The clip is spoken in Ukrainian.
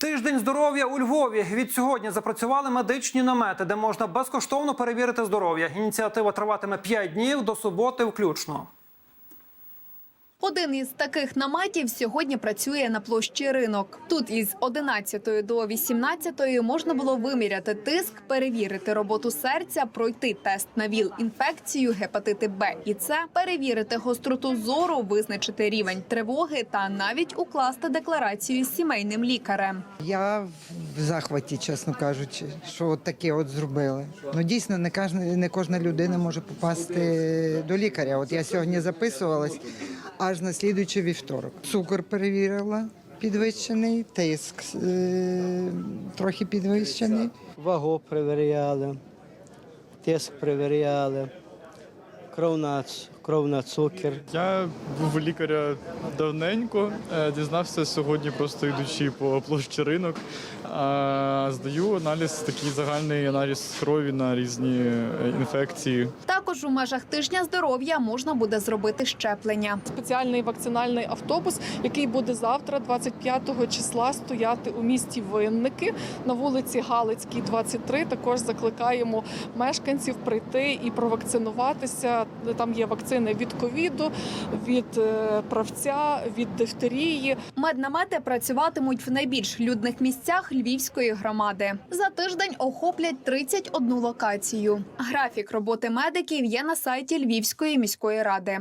Тиждень здоров'я у Львові. Від сьогодні запрацювали медичні намети, де можна безкоштовно перевірити здоров'я. Ініціатива триватиме 5 днів до суботи включно. Один із таких наметів сьогодні працює на площі ринок. Тут із 11 до 18 можна було виміряти тиск, перевірити роботу серця, пройти тест на ВІЛ-інфекцію, гепатити Б і С, перевірити гостроту зору, визначити рівень тривоги та навіть укласти декларацію з сімейним лікарем. Я в захваті, чесно кажучи, що таке от зробили. Ну дійсно, не кожна, не кожна людина може попасти до лікаря. От я сьогодні записувалась аж на слідуючий вівторок. Цукор перевірила підвищений, тиск е, трохи підвищений. вагу перевіряли, тиск перевіряли, кров на, кров на цукер. Я був у лікаря давненько, е, дізнався сьогодні, просто йдучи по площі ринок. А, Здаю аналіз, такий загальний аналіз крові на різні е, інфекції. Також у межах тижня здоров'я можна буде зробити щеплення. спеціальний вакцинальний автобус, який буде завтра, 25 числа, стояти у місті Винники на вулиці Галицькій, 23. Також закликаємо мешканців прийти і провакцинуватися. Там є вакцини від ковіду, від е, правця, від дифтерії. Меднамети працюватимуть в найбільш людних місцях Львівської громади. За тиждень охоплять 31 локацію. Графік роботи медиків є на сайті Львівської міської ради.